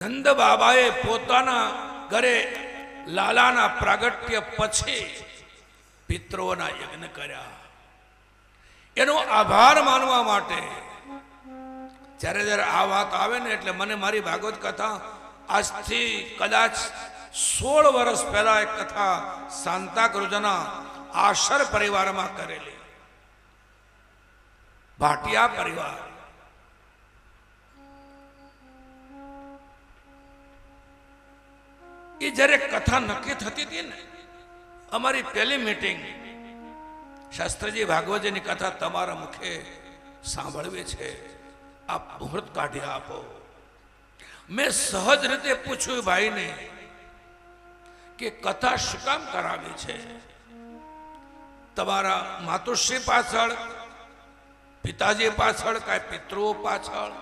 નંદ બાબાએ પોતાના ઘરે લાલાના પ્રાગટ્ય પછી પિત્રોના યજ્ઞ કર્યા. એનો આભાર માનવા માટે જ્યારે જ્યારે આ વાત આવે ને એટલે મને મારી ભાગવત કથા આજથી કદાચ સોળ વર્ષ પહેલા એક કથા સાંતાક્રુઝના આશર પરિવારમાં કરેલી. ભાટિયા પરિવાર. એ જ્યારે કથા નક્કી થતી હતી ને, અમારી પહેલી મીટિંગ શાસ્ત્રજી ભાગવતજીની કથા તમારા મુખે સાંભળવી છે. આપ મુહૂર્ત કાઢી આપો. મેં સહજ રીતે પૂછ્યું ભાઈને કે કથા શું કામ કરાવી છે? તમારા માતુશ્રી પાછળ, પિતાજી પાછળ, કાંઈ પિતૃઓ પાછળ,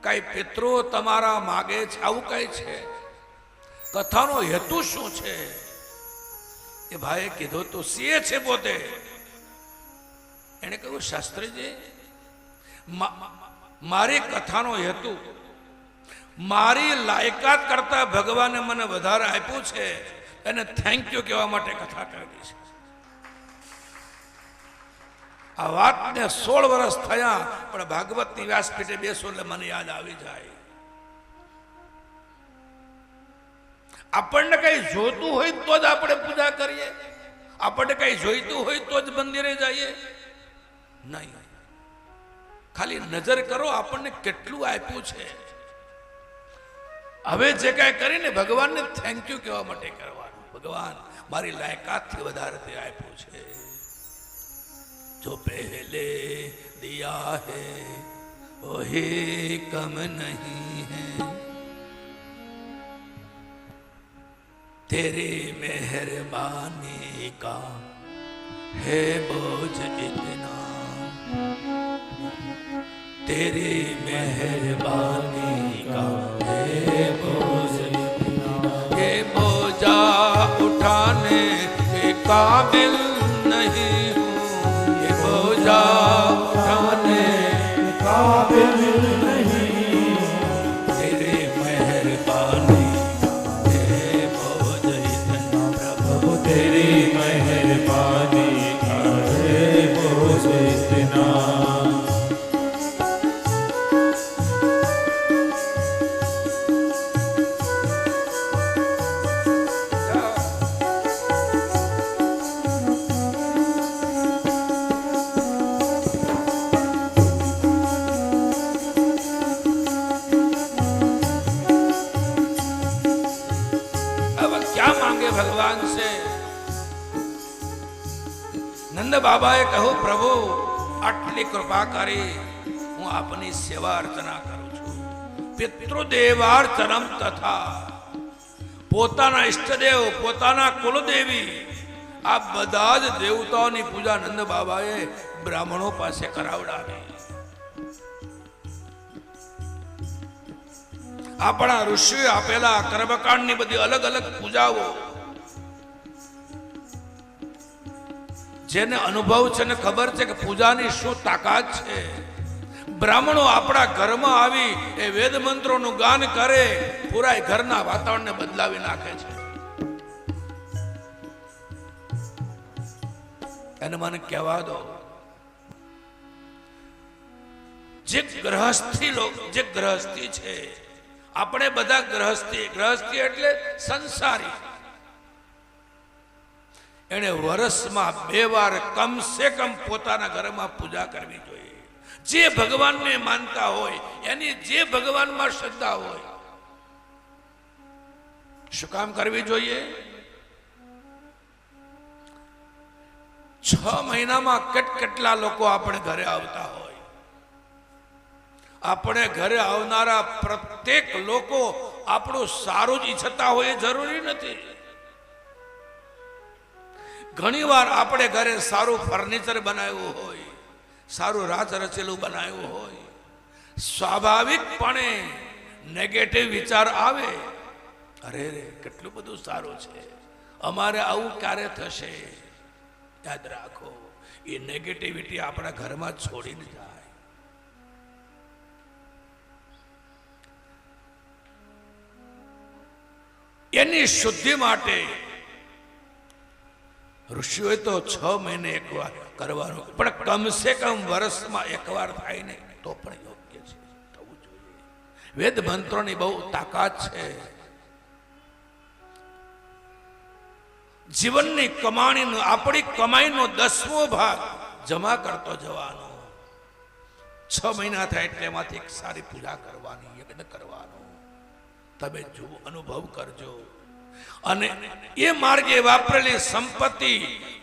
કાંઈ પિતૃઓ તમારા માગે છે? આવું કઈ છે? કથાનો હેતુ શું છે? એ ભાઈએ કીધું, તો સીએ છે પોતે એને કહ્યું, શાસ્ત્રીજી મારી કથાનો હેતુ મારી લાયકાત કરતા ભગવાને મને વધારે આપ્યું છે એને થેન્ક યુ કહેવા માટે કથા કરી છે. આ વાતને સોળ વર્ષ થયા, પણ ભાગવતની વ્યાસપીઠે બેસો એટલે મને યાદ આવી જાય. આપણને કઈ જોતું હોય તો જ આપણે પૂજા કરીએ. આપણને કઈ જોઈતું હોય તો જ મંદિરે જઈએ. નહીં. ખાલી નજર કરો આપણને કેટલું આપ્યું છે. હવે જે કાંઈ કરીને ભગવાનને થેન્ક યુ કહેવા માટે કરવાનું. ભગવાન, મારી લાયકાતથી વધારે તે આપ્યું છે. જો પહેલે દિયા હે, ઓહે કમ નહીં હૈ. तेरी मेहरबानी का है बोझ इतना तेरी मेहरबानी का है बोझ इतना ये बोझा उठाने के काबिल નંદ બાબાએ કહ્યું પ્રભુ આટલી કૃપા કરી હું આપની સેવા અર્ચના કરું છું પિતૃદેવાર્ચનમ તથા પોતાના ઈષ્ટદેવ પોતાના કુલદેવી આ બધા જ દેવતાઓની પૂજા નંદ બાબાએ બ્રાહ્મણો પાસે કરાવડાવી આપણા ઋષિએ આપેલા કર્મકાંડની બધી અલગ અલગ પૂજાઓ જેને અનુભવ છે ને ખબર છે કે પૂજાની શું તાકાત છે? બ્રાહ્મણો આપણા ઘરમાં આવી એ વેદ મંત્રોનું ગાન કરે પૂરા ઘરના વાતાવરણને બદલાવી નાખે છે. એને મને કહેવા દો, જે ગ્રહસ્થી લોક, જે ગ્રહસ્થી છે, આપણે બધા ગ્રહસ્થી ગ્રહસ્થી એટલે સંસારી. એને વર્ષમાં બે વાર કમ સે કમ પોતાના ઘરમાં પૂજા કરવી જોઈએ. જે ભગવાનને માનતા હોય, એની જે ભગવાનમાં શ્રદ્ધા હોય, શું કામ કરવી જોઈએ? છ મહિનામાં કેટ કેટલા લોકો આપણે ઘરે આવતા હોય? આપણે ઘરે આવનારા પ્રત્યેક લોકો આપણું સારું જ ઈચ્છતા હોય એ જરૂરી નથી. ઘણીવાર આપણે ઘરે સારું ફર્નિચર બનાવ્યું હોય, સારું રાત રચેલું બનાવ્યું હોય, સ્વાભાવિકપણે નેગેટિવ વિચાર આવે, અરે રે, કેટલું બધું સારું છે. અમારે આવું ક્યારે થશે? યાદ રાખો, એ નેગેટિવિટી આપણા ઘરમાં છોડીને જાય. એની શુદ્ધિ માટે ઋષિઓએ તો છ મહિને એકવાર કરવાનું. પણ કમસે કમ વર્ષમાં એકવાર થાય ને તો પણ યોગ્ય છે. થવું જોઈએ. વેદ મંત્રોની બહુ તાકાત છે. જીવનની કમાણીનો, આપણી કમાઈનો દસમો ભાગ જમા કરતો જવાનો. છ મહિના થાય એટલે એમાંથી એક સારી પૂજા કરવાની, યજ્ઞ કરવાનો. તમે જુઓ, અનુભવ કરજો. અને એ માર્ગે વાપરેલી સંપત્તિ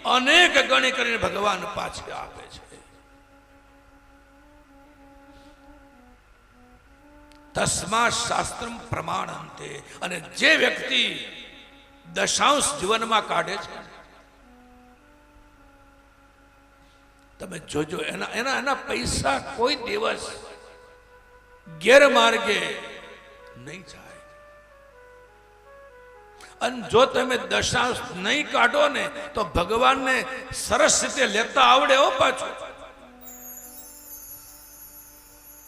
અનેક ગણી કરીને ભગવાન પાછી આપે છે. તસ્મા શાસ્ત્ર પ્રમાણ અંતે અને જે વ્યક્તિ દશાંશ જીવનમાં કાઢે છે, તમે જોજો, એના એના એના પૈસા કોઈ દિવસ ગેરમાર્ગે નહીં જાય. અને જો તમે દશાંશ નહીં કાઢો ને, તો ભગવાનને સરસ રીતે લેતા આવડે હો પાછું.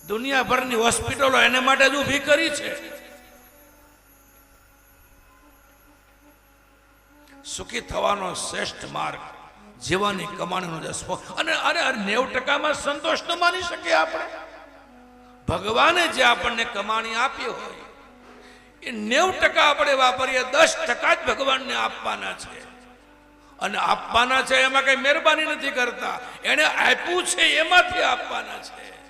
દુનિયાભરની હોસ્પિટલો એને માટે જ ઊભી કરી છે. સુખી થવાનો શ્રેષ્ઠ માર્ગ જીવવાની કમાણીનો દસમો અને અરે નેવ ટકામાં સંતોષ ન માની શકીએ આપણે. ભગવાને જે આપણને કમાણી આપી હોય નેવ ટકા આપણે વાપરીએ, દસ ટકા જ ભગવાનને આપવાના છે. અને આપવાના છે એમાં કઈ મહેરબાની નથી કરતા. એને આપ્યું છે, એમાંથી આપવાના છે.